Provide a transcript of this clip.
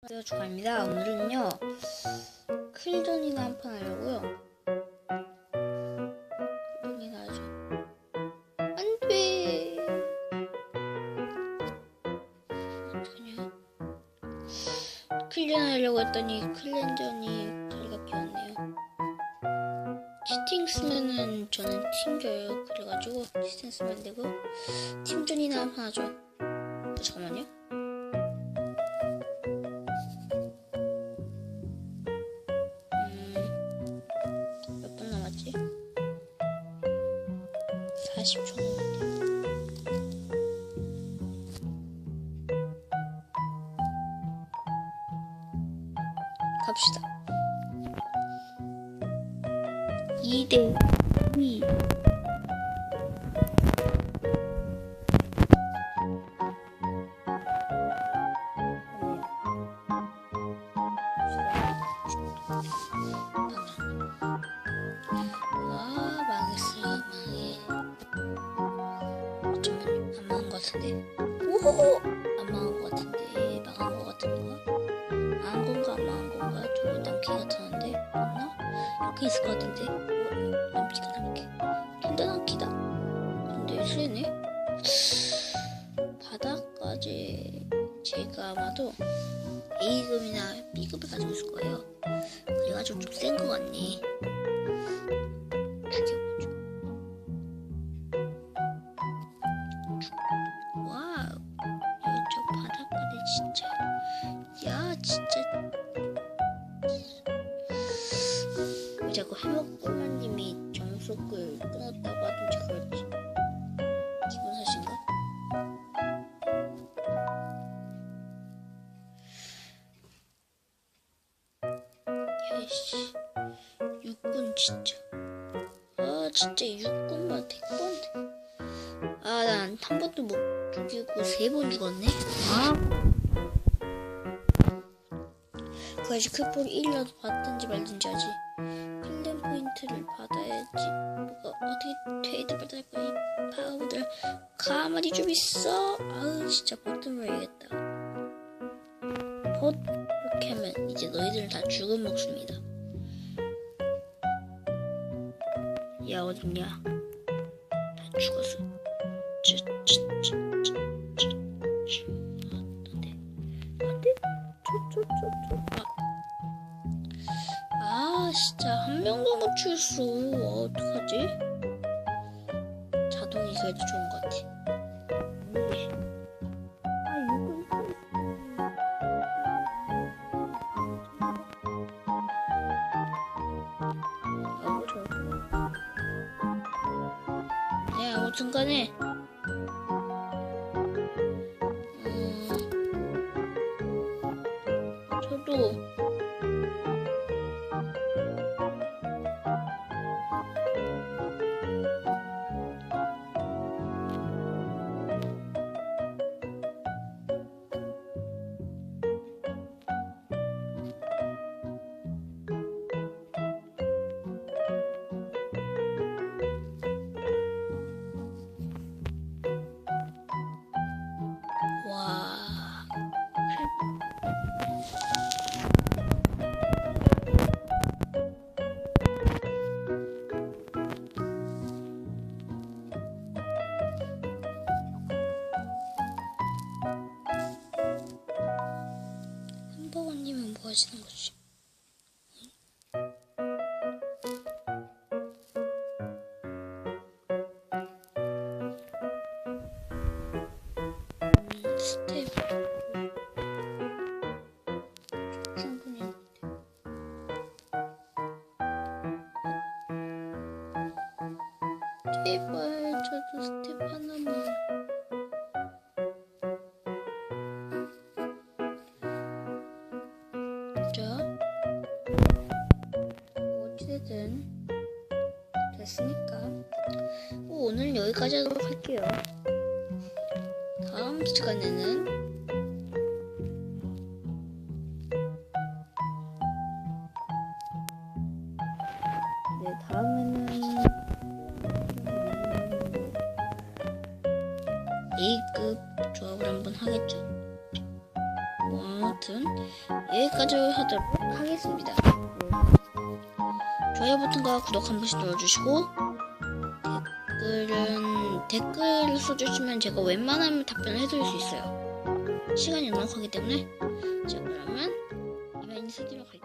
안녕하세요. 주가입니다. 오늘은요 클전이나 한 판 하려고요. 클전이나 하죠. 안돼! 어떡하냐. 클전 하려고 했더니 클렌전이 자리가 비었네요. 치팅 쓰면은 저는 팀져요. 그래가지고 치팅 쓰면 안되고 팀전이나 한 판 하죠. 어, 잠깐만요 40초 남았네. 갑시다. 2대 2. 아 잠깐만요 안 망한 것 같은데? 오호호! 안 망한 것 같은데? 망한 것 같은데 망한 건가 안 망한 건가? 저 남기 같았는데? 맞나? 이렇게 있을 것 같은데? 어, 남기다 남기 근데 남기다. 근데 수혜네. 바닥까지 제가 아마도 A급이나 B급을 가지고 있을 거예요. 그래가지고 좀 센 것 같네 진짜, 야 진짜. 왜 자꾸 해먹고마님이 정속을 끊었다고 하든지 그렇지. 기분 탓인가? 야이씨, 육군 진짜. 아 진짜 육군만 대권 아난 한 번도 못 죽이고 세 번 죽었네 아 그래야지 클포를 1이라도 받든지 말든지 하지. 클랜 포인트를 받아야지. 뭐가 어떻게 트레이드 받을 거야 이 파우들 가만히 좀 있어. 아우 진짜 버튼 해야겠다. 버 이렇게 하면 이제 너희들은 다 죽은 목숨이다. 야 어딨냐? 다 죽었어 명도 못 죽였어 어떡하지 자동이 그래도 좋은 것 같아 아 아, 저. 네, 아무튼 간에. 하시는 거지? 제발 저도 스텝 하나만. 어찌됐든 됐으니까 뭐 오늘 여기까지 하도록 할게요. 다음 시간에는 네 다음에는 A급 조합을 한번 하겠죠. 뭐 아무튼 여기까지 하도록 하겠습니다. 좋아요 버튼과 구독 한 번씩 눌러주시고 댓글은 댓글을 써주시면 제가 웬만하면 답변을 해드릴 수 있어요. 시간이 넉넉하기 때문에 자 그러면 이만 인사드리러 갈게요.